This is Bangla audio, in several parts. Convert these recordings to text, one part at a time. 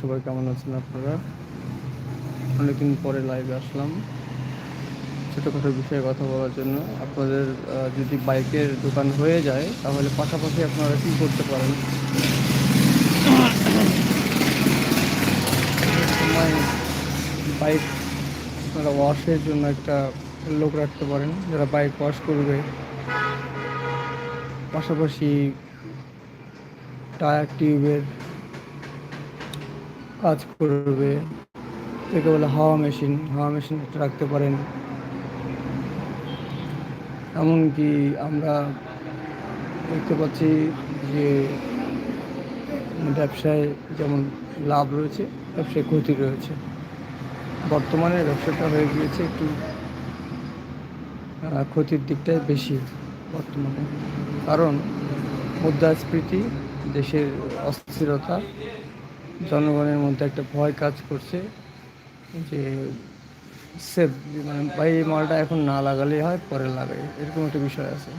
সবাই কেমন আছেন আপনারা? অনেকদিন পরে লাইভে আসলাম। ছোটোখাটো বিষয়ে কথা বলার জন্য। আপনাদের যদি বাইকের দোকান হয়ে যায়, তাহলে পাশাপাশি আপনারা কী করতে পারেন? বাইক আপনারা ওয়াশের জন্য একটা লোক রাখতে পারেন, যারা বাইক ওয়াশ করবে। পাশাপাশি টায়ার টিউবের কাজ করবে। একে বলে হাওয়া মেশিন। হাওয়া মেশিন রাখতে পারেন। এমনকি আমরা দেখতে পাচ্ছি যে ব্যবসায় যেমন লাভ রয়েছে, ব্যবসায় ক্ষতি রয়েছে। বর্তমানে ব্যবসাটা হয়ে গিয়েছে একটু ক্ষতির দিকটাই বেশি। বর্তমানে। কারণ মুদ্রাস্ফীতি, দেশের অস্থিরতা, জনগণের মধ্যে একটা ভয় কাজ করছে যে সেফ মানে ভাই, এই মালটা এখন না লাগালেই হয়, পরে লাগাই। এরকম একটা বিষয় আছে।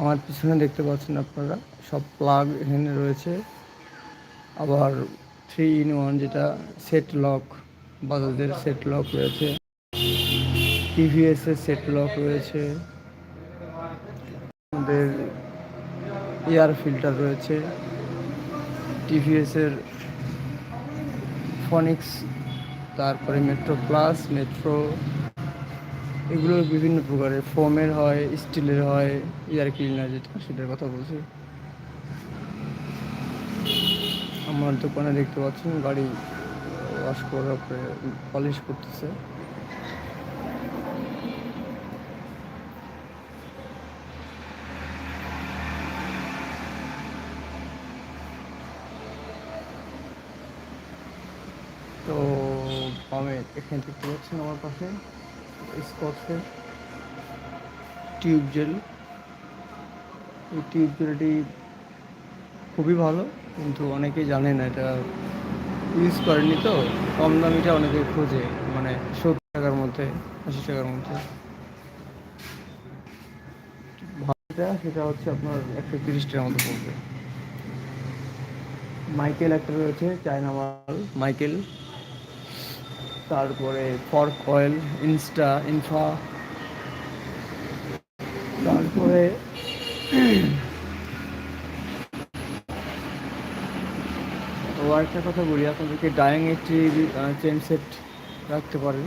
আমার পিছনে দেখতে পাচ্ছেন আপনারা, সব প্লাগ এখানে রয়েছে। আবার থ্রি ইন ওয়ান যেটা, সেট লক, বাজাজের সেট লক রয়েছে। টিভিএসের সেট লক রয়েছে। আমাদের এয়ার ফিল্টার রয়েছে টিভিএসের ফনিক্স তারপরে মেট্রো প্লাস মেট্রো এগুলো বিভিন্ন প্রকারের ফোমের হয় স্টিলের হয় এয়ার ক্লিনার যেটা সেটার কথা বলছি। আমার দোকানে দেখতে পাচ্ছেন, গাড়ি ওয়াশ করার পরে পলিশ করতেছে তো আমি এখানে দেখতে পাচ্ছেন আমার পাশে। স্কচের টিউব জেল। এই টিউব জেলটি খুবই ভালো, কিন্তু অনেকেই জানে না, এটা ইউজ করেনি তো। কম দামিটা অনেকে খোঁজে মানে সত্তর টাকার মধ্যে, আশি টাকার মধ্যে। সেটা হচ্ছে আপনার একশো তিরিশ টাকার মতো পড়বে। মাইকেল একটা রয়েছে, চায়না মাল। মাইকেল। তারপরে ফর্ক অয়েল ইনস্টা ইনফা তারপরে ও একটা কথা বলি, আপনাদেরকে ডাইং একটি চেন সেট রাখতে পারেন।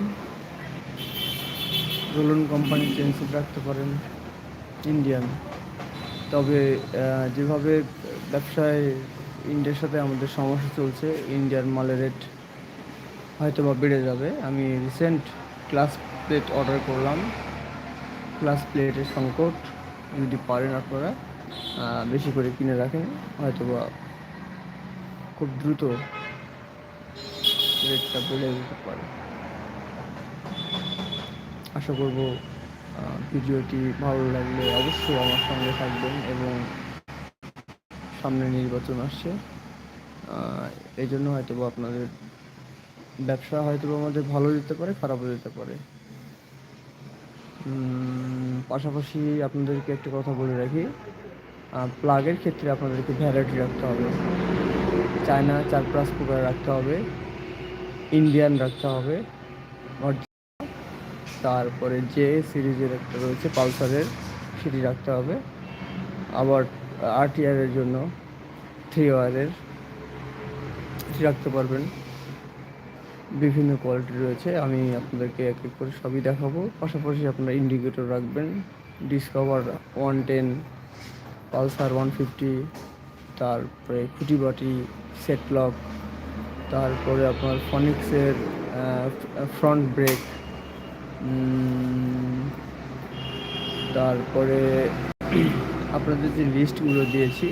রোলন কোম্পানির চেন সেট রাখতে পারেন ইন্ডিয়ান তবে যেভাবে ব্যবসায় ইন্ডিয়ার সাথে আমাদের সমস্যা চলছে ইন্ডিয়ার মালের রেট হয়তো বা বেড়ে যাবে। আমি রিসেন্ট ক্লাস প্লেট অর্ডার করলাম। ক্লাস প্লেটের সংকট, যদি পারেন আপনারা বেশি করে কিনে রাখেন। হয়তো বা খুব দ্রুত রেটটা বেড়ে যেতে পারে। আশা করব ভিডিওটি ভালো লাগলে অবশ্যই আমার সঙ্গে থাকবেন এবং সামনে নির্বাচন আসছে। এই জন্য হয়তো আপনাদের ব্যবসা হয়তো আমাদের ভালো যেতে পারে, খারাপও যেতে পারে। পাশাপাশি আপনাদেরকে একটা কথা বলে রাখি প্লাগের ক্ষেত্রে আপনাদেরকে ভ্যারাইটি রাখতে হবে। চায়না চার পাঁচ প্রকার রাখতে হবে ইন্ডিয়ান রাখতে হবে। তারপরে যে সিরিজের একটা রয়েছে পালসারের সেটি রাখতে হবে। আবার আরটিআরের জন্য থ্রি ওয়ারের রাখতে পারবেন। বিভিন্ন কোয়ালিটি রয়েছে। আমি আপনাদেরকে এক এক করে সবই দেখাবো। পাশাপাশি আপনারা ইন্ডিকেটর রাখবেন। Discover one ten Pulsar one fifty তারপরে খুঁটিবাটি সেটলক তারপরে আপনার ফনিক্সের ফ্রন্ট ব্রেক তারপরে আপনাদের যে লিস্টগুলো দিয়েছি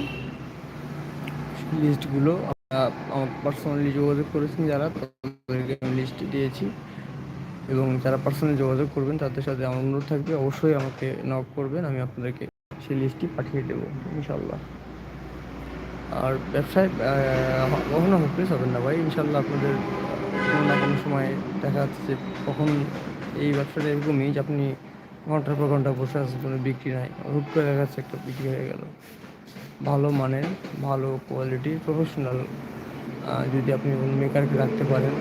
লিস্টগুলো আমার পার্সোনালি যোগাযোগ করেছেন যারা, তাদেরকে আমি লিস্ট দিয়েছি। এবং যারা পার্সোনালি যোগাযোগ করবেন, তাদের সাথে আমার অনুরোধ থাকবে, অবশ্যই আমাকে নক করবেন, আমি আপনাদেরকে সেই লিস্টটি পাঠিয়ে দেবো ইনশাল্লাহ আর ব্যবসায় কখনো হোপলেস হবেন না ভাই ইনশাল্লাহ আপনাদের কোনো না কোনো সময় দেখা যাচ্ছে কখন এই ব্যবসাটা এরকমই যে আপনি ঘণ্টার পর ঘণ্টা বসে কোনো বিক্রি নাই, হুট করে দেখা যাচ্ছে একটা বিক্রি হয়ে গেল। ভালো মানের, ভালো কোয়ালিটির প্রফেশনাল যদি আপনি মেকারকে রাখতে পারেন,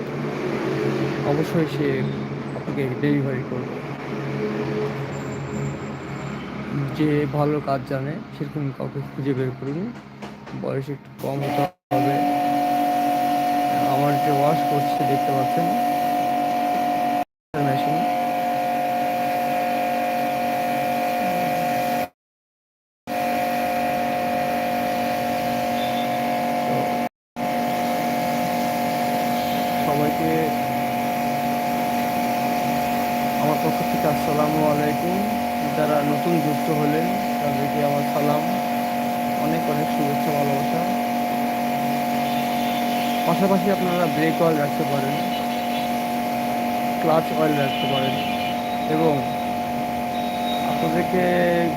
অবশ্যই সে আপনাকে ডেলিভারি করবে। যে ভালো কাজ জানে, সেরকম কাউকে খুঁজে বের করুন। বয়স একটু কম হতে হবে। আমার যে ওয়াশ করছে, দেখতে পাচ্ছেন মেশিন সবাইকে আমার পক্ষ থেকে আসসালামু আলাইকুম যারা নতুন যুক্ত হলেন তাদেরকে আমার সালাম অনেক অনেক শুভেচ্ছা ভালোবাসা পাশাপাশি আপনারা ব্রেক অয়েল রাখতে পারেন ক্লাচ অয়েল রাখতে পারেন এবং আপনাদেরকে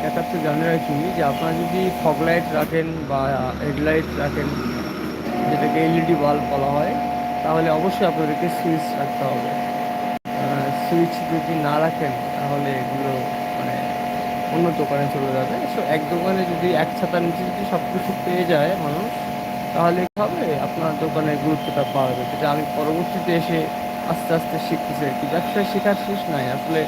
দেখাতে জানিয়ে রাখি যে আপনারা যদি ফগ লাইট রাখেন বা হেডলাইট রাখেন, যেটাকে এলইডি বাল্ব বলা হয়, তাহলে অবশ্যই আপনাদেরকে সুইচ রাখতে হবে। সুইচ যদি না রাখেন, তাহলে এগুলো মানে অন্য দোকানে চলে যাবে। সো এক দোকানে যদি এক ছাতার নিচে যদি সব কিছু পেয়ে যায় মানুষ তাহলে হবে আপনার দোকানের গুরুত্বটা বাড়বে? যেটা আমি পরবর্তীতে এসে আস্তে আস্তে শিখতেছি আর কি। ব্যবসায় শেখার শেষ নাই। আসলে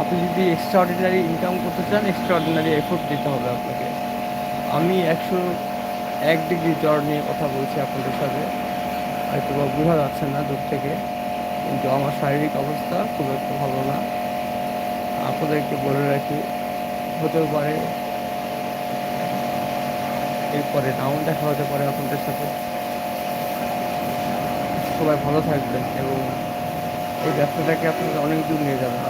আপনি যদি এক্সট্রা অর্ডিনারি ইনকাম করতে চান এক্সট্রা অর্ডিনারি এফোর্ট দিতে হবে আপনাকে। আমি একশো এক ডিগ্রি জ্বর নিয়ে কথা বলছি আপনাদের সাথে। হয়তো বা বোঝা যাচ্ছে না দূর থেকে, কিন্তু আমার শারীরিক অবস্থা খুব একটা ভালো না। আপনাদেরকে বলে রাখি, হতেও পারে এরপরে নাও দেখা হতে পারে আপনাদের সাথে। সবাই ভালো থাকবেন এবং এই ব্যবসাটাকে আপনারা অনেক দূর নিয়ে যাবেন।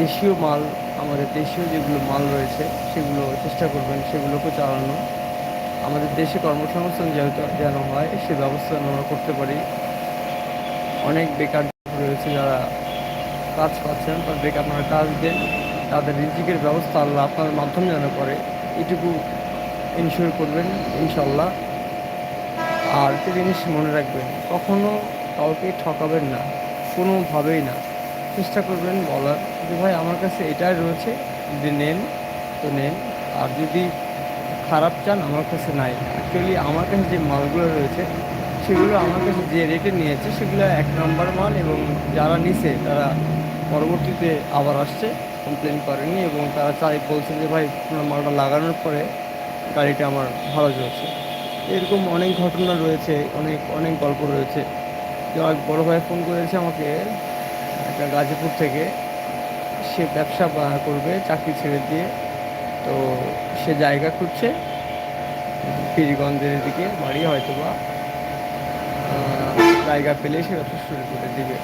দেশীয় মাল, আমাদের দেশীয় যেগুলো মাল রয়েছে, সেগুলো চেষ্টা করবেন, সেগুলোকে চালানো। আমাদের দেশে কর্মসংস্থান যেহেতু যেন হয়, সে ব্যবস্থা আমরা করতে পারি। অনেক বেকার রয়েছে যারা কাজ পাচ্ছেন তাদেরকে আপনারা কাজ দেন। তাদের রিজিকের ব্যবস্থা আল্লাহ আপনার মাধ্যমে যেন করে। এটুকু ইনশিওর করবেন, ইনশাল্লাহ। আর একটা জিনিস মনে রাখবেন, কখনো কাউকে ঠকাবেন না, কোনোভাবেই না। চেষ্টা করবেন বলার। যে ভাই, আমার কাছে এটাই রয়েছে যদি নেন, তো নেন। আর যদি খারাপ চান, আমার কাছে নাই। অ্যাকচুয়ালি আমার কাছে যে মালগুলো রয়েছে, সেগুলো আমার কাছে যে রেটে নিয়েছে, সেগুলো এক নম্বর মাল এবং যারা নিছে, তারা পরবর্তীতে আবার আসছে কমপ্লেন করেনি এবং তারা চাই বলছে যে, ভাই মালটা লাগানোর পরে গাড়িটা আমার ভালো চলছে। এরকম অনেক ঘটনা রয়েছে, অনেক অনেক গল্প রয়েছে। যে এক বড়ো ভাই ফোন করেছে আমাকে, একটা গাজীপুর থেকে। সে ব্যবসা করবে, চাকরি ছেড়ে দিয়ে। তো সে জায়গা খুঁজছে, পীরগঞ্জের দিকে, বাড়ি হয়তো বা জায়গা পেলে সে ব্যবসা শুরু করে দিবে।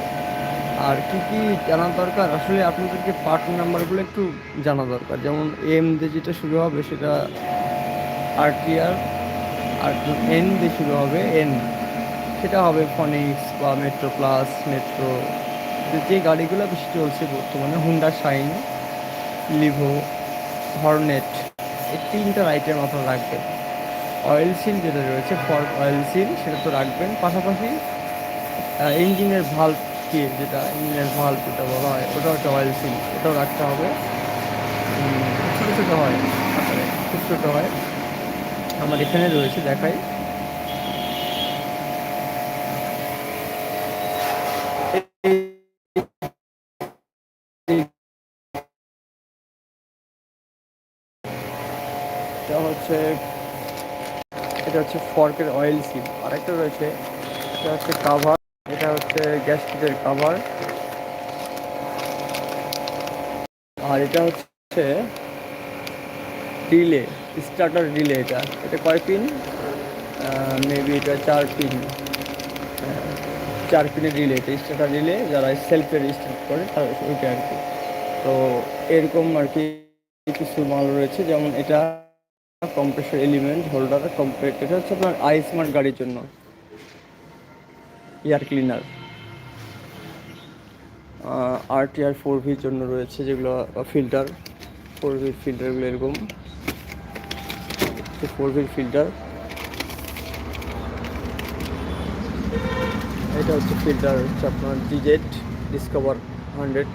আর কি কি জানা দরকার? আসলে আপনাদেরকে পার্ট নাম্বারগুলো একটু জানা দরকার। যেমন এম দিয়ে যেটা শুরু হবে, সেটা আরটিআর আর এন দিয়ে শুরু হবে এন সেটা হবে ফনিক্স বা মেট্রো প্লাস মেট্রো যে গাড়িগুলো বেশি চলছে বর্তমানে হুন্ডা শাইন লিভো হর্নেট এই তিনটার আইটেম আপনারা রাখবেন। অয়েল সিল যেটা রয়েছে ফর্ক অয়েল সিল সেটা তো রাখবেন। পাশাপাশি ইঞ্জিনের ভাল্ব কি যেটা ইঞ্জিনের ভাল্ব যেটা বলা হয় ওটা হচ্ছে অয়েল সিল ওটাও রাখতে হবে। ছোটো ছোটো হয় খুব ছোটো হয়। আমার এখানে রয়েছে, দেখাই। এটা হচ্ছে এটা হচ্ছে ফর্কের অয়েল সিল আরেকটা রয়েছে, এটা হচ্ছে কাভার এটা হচ্ছে গ্যাস কিটের কাভার আর এটা হচ্ছে রিলে স্টার্টার রিলে এটা। এটা কয় পিন মেবি এটা চার পিন চার পিনের রিলে এটা স্টার্টার রিলে যারা সেলফে স্টার্ট করে তার ওইটা আর কি। তো এরকম আর কি কিছু মাল রয়েছে, যেমন এটা কম্প্রেসর এলিমেন্ট হোল্ডার কম্প্রেট এটা হচ্ছে আপনার আই স্মার্ট গাড়ির জন্য। এয়ার ক্লিনার আর টি আর ফোর ভির জন্য রয়েছে যেগুলো ফিল্টার ফোর ভির ফিল্টারগুলো এরকম। ফোর ভির ফিল্টার এটা হচ্ছে ফিল্টার হচ্ছে আপনার ডিজেট ডিসকভার হান্ড্রেড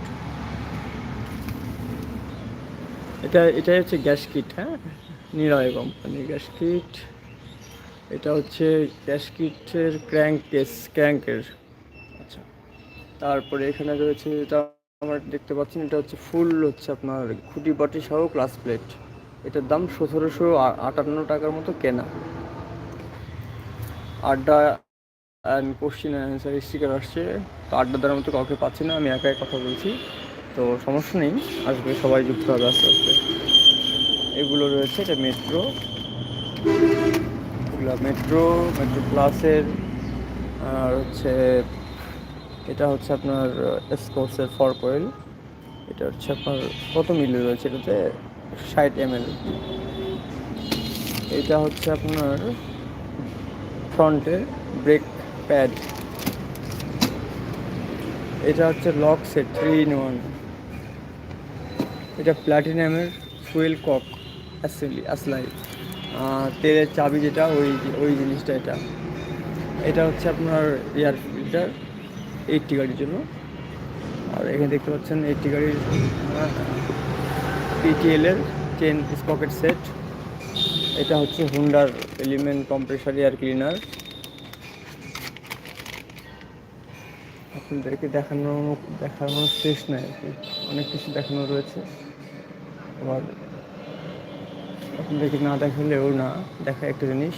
এটা, এটাই হচ্ছে গ্যাস কিট হ্যাঁ? নিরয় কোম্পানির গ্যাস কিট। এটা হচ্ছে গ্যাস কিটের ক্র্যাঙ্ক কেস ক্র্যাঙ্কের। আচ্ছা তারপরে এখানে রয়েছে, এটা আমরা দেখতে পাচ্ছেন, এটা হচ্ছে ফুল হচ্ছে আপনার খুঁটি বাটি সহ ক্লাস প্লেট এটার দাম সতেরোশো আটান্ন টাকার মতো কেনা। আড্ডা অ্যান্ড কোশ্চিন অ্যান্সার স্টিকার আসছে। তো আড্ডা দেওয়ার মতো কাউকে পাচ্ছি না, আমি একাই কথা বলছি। তো সমস্যা নেই, আসবে সবাই যুক্ত হবে আস্তে আস্তে। এগুলো রয়েছে, এটা মেট্রো এগুলো মেট্রো মেট্রো প্লাসের আর হচ্ছে, এটা হচ্ছে আপনার স্কোর্সের ফর কয়েল এটা হচ্ছে আপনার কত মিলি রয়েছে এটাতে? ষাট এম এটা হচ্ছে আপনার ফ্রন্টের ব্রেক প্যাড। এটা হচ্ছে lock set, three in one. এটা প্ল্যাটিনামের ফুয়েল কক অ্যাসেম্বলি আসলাই তেলের চাবি যেটা, ওই ওই জিনিসটা এটা। এটা হচ্ছে আপনার এয়ার ফিল্টার, এইটটি গাড়ির জন্য। আর এখানে দেখতে পাচ্ছেন, এইটটি গাড়ির পিটিএলের চেন স্পকেট সেট এটা হচ্ছে হুন্ডার এলিমেন্ট কম্প্রেসার এয়ার ক্লিনার আপনাদেরকে দেখানো, দেখানোর শেষ নাই আর কি। অনেক কিছু দেখানো রয়েছে। আবার আপনাদেরকে না দেখালেও না দেখা একটা জিনিস।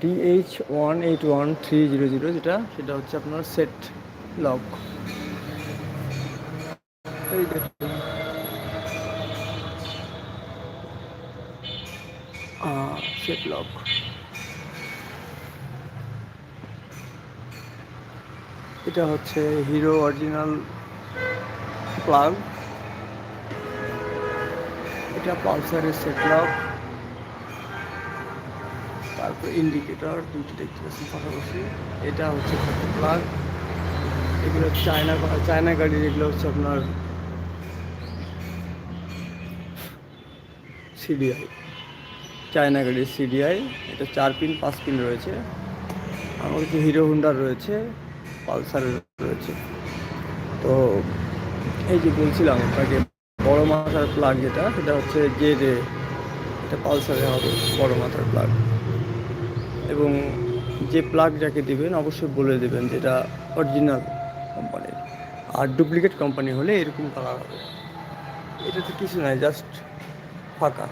DH one eight one three zero zero যেটা, সেটা হচ্ছে আপনার সেট লক এই দেখুন সেট লক এটা হচ্ছে হিরো অরিজিনাল প্লাগ। এটা পালসারের সেট লক তারপর ইন্ডিকেটর দুটি দেখতে পাচ্ছি পাশাপাশি। এটা হচ্ছে প্লাগ। এগুলো চায়না চায়না গাড়ির এগুলো হচ্ছে আপনার সিডিআই চায়না গাড়ির সিডিআই এটা চার পিন, পাঁচ পিন রয়েছে। আমার কাছে হিরো হুন্ডার রয়েছে, পালসার রয়েছে। তো এই যে বলছিলাম আপনাকে, বড় মাথার প্লাগ যেটা, সেটা হচ্ছে যে রে এটা পালসারে হবে, বড় মাথার প্লাগ এবং যে প্লাগ যাকে দেবেন, অবশ্যই বলে দেবেন যেটা অরিজিনাল কোম্পানির আর ডুপ্লিকেট কোম্পানি হলে এরকম কালার হবে। এটা তো কিছু নয় জাস্ট ফাঁকা।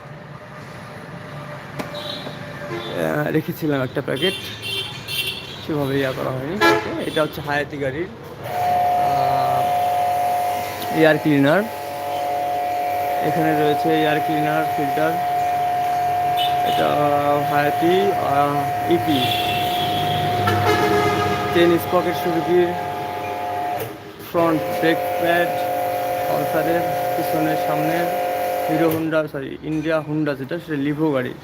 রেখেছিলাম একটা প্যাকেট। সেভাবে ইয়া করা হয়নি। এটা হচ্ছে হায়াতি গাড়ির এয়ার ক্লিনার এখানে রয়েছে এয়ার ক্লিনার ফিল্টার এটা হায়াতি ইপি টেন স্পকেট সুরুকির ফ্রন্ট ব্রেক প্যাড পালসারের পিছনের সামনের Hero Honda sorry India Honda যেটা, সেটা লিভো গাড়ির।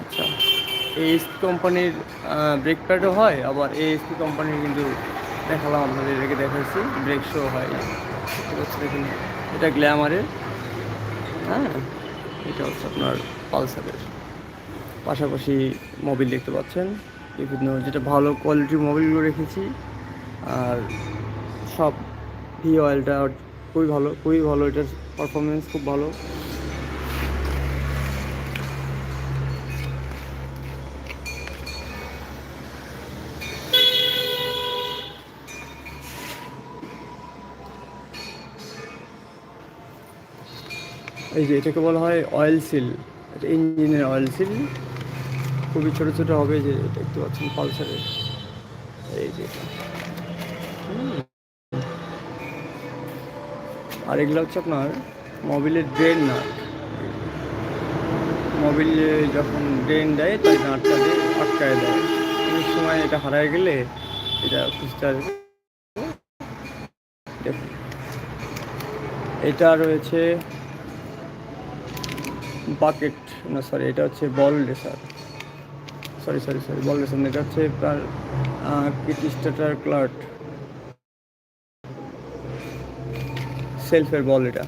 আচ্ছা। এএসপি কোম্পানির ব্রেক প্যাডও হয়, আবার এএসপি কোম্পানির কিন্তু দেখালাম আপনাদের রেখে দেখাচ্ছি ব্রেক শো হয়। দেখুন, এটা গ্ল্যামারের হ্যাঁ? এটা হচ্ছে আপনার পালসারের পাশাপাশি মোবিল দেখতে পাচ্ছেন। বিভিন্ন যেটা ভালো কোয়ালিটির মোবিলগুলো রেখেছি, আর সব ভি অয়েলটা খুবই ভালো খুবই ভালো, এটার পারফরমেন্স খুব ভালো। এই যে এটাকে বলা হয় অয়েল সিল এটা ইঞ্জিনের অয়েল সিল খুবই ছোটো ছোটো হবে যে এটা দেখতে পাচ্ছেন পালসারের এই যে আর এগুলো হচ্ছে আপনার মোবিলের ড্রেন নাট মোবিলে যখন ড্রেন দেয়, তাই নাটটা দিয়ে আটকায় দেয়। অনেক সময় এটা হারায় গেলে এটা খুঁজতে দেখুন। এটা রয়েছে বাকেট না সরি এটা হচ্ছে ball racer sorry sorry sorry ball racer না, এটা হচ্ছে কিট স্টার্টার ক্লার্ট সেলফের বল এটা।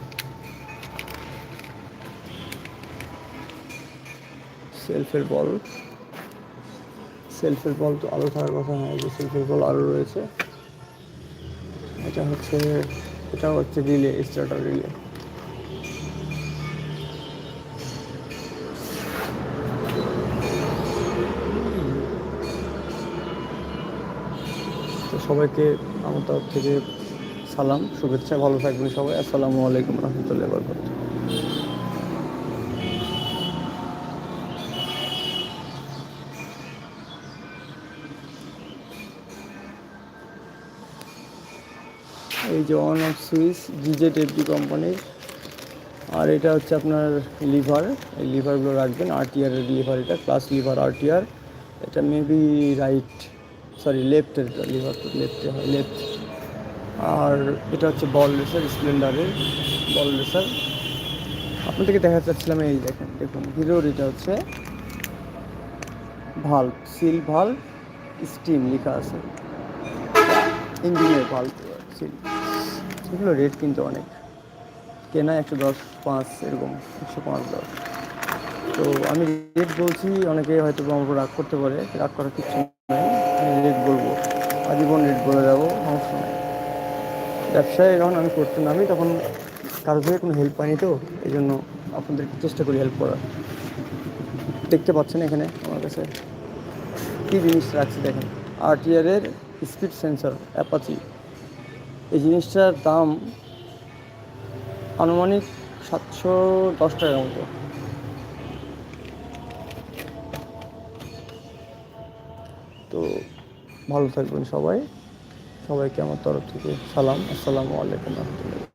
সেলফের বল সেলফের বল তো আরও থাকার কথা নয় যে সেলফের বল আরও রয়েছে। এটা হচ্ছে এটা হচ্ছে রিলে স্টার্টার রিলে সবাইকে আমার তরফ থেকে সালাম, শুভেচ্ছা, ভালো থাকবেন সবাই। আসসালামু আলাইকুম রহমতুল্লাহ বরকত এই যে অন অফ সুইচ জিজেট এফডি কোম্পানির আর এটা হচ্ছে আপনার লিভার। এই লিভারগুলো রাখবেন আরটিআরের লিভার এটা ক্লাস লিভার আরটিআর এটা মেবি রাইট সরি লেফটের লিভার তো লেফটে হয় লেফট আর এটা হচ্ছে বল রেসার স্প্লেন্ডারের বল রেসার আপনাদেরকে দেখা চাচ্ছিলাম এই দেখেন, দেখুন হিরোর এটা হচ্ছে ভালো সিল ভালো স্টিম লেখা আছে। ইঞ্জিনের ভালো সিল এগুলো রেট কিন্তু অনেক। কেনা একশো দশ, পাঁচ, এরকম, একশো পাঁচ দশ। তো আমি রেট বলছি অনেকে হয়তো আমার রাগ করতে পারে, রাগ করার কিছু নেই আমি রেট বলব আজীবন রেট বলে যাব সমস্যা নেই ব্যবসায় যখন আমি করতে নামি তখন কারও থেকে কোনো হেল্প পাইনি তো, এই জন্য আপনাদেরকে চেষ্টা করি হেল্প করার। দেখতে পাচ্ছেন এখানে আমার কাছে কী জিনিস রাখছি দেখেন। আরটিআরের স্পিড সেন্সর অ্যাপাচি এই জিনিসটার দাম আনুমানিক সাতশো দশ টাকার মতো। তো ভালো থাকবেন সবাই। সবাইকে আমার তরফ থেকে সালাম। আসসালামু আলাইকুম রহমতুল্লাহ